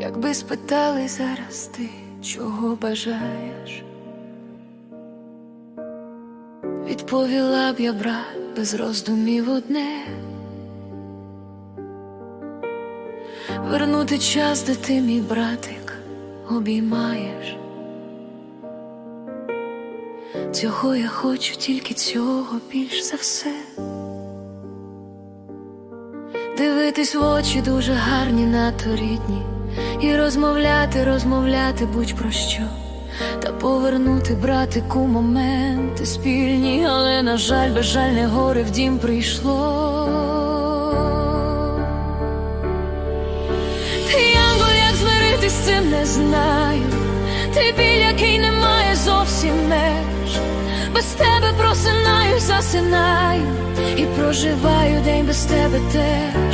Якби спитали зараз ти, чого бажаєш, відповіла б я, брат, без роздумів одне. Вернути час, де ти, мій братик, обіймаєш. Цього я хочу, тільки цього більш за все. Дивитись в очі дуже гарні, надто рідні, і розмовляти, розмовляти будь про що, та повернути братику моменти спільні, але, на жаль, безжальне горе в дім прийшло. З цим не знаю. Ти біль, який не має зовсім меж. Без тебе просинаю, засинаю і проживаю день без тебе теж.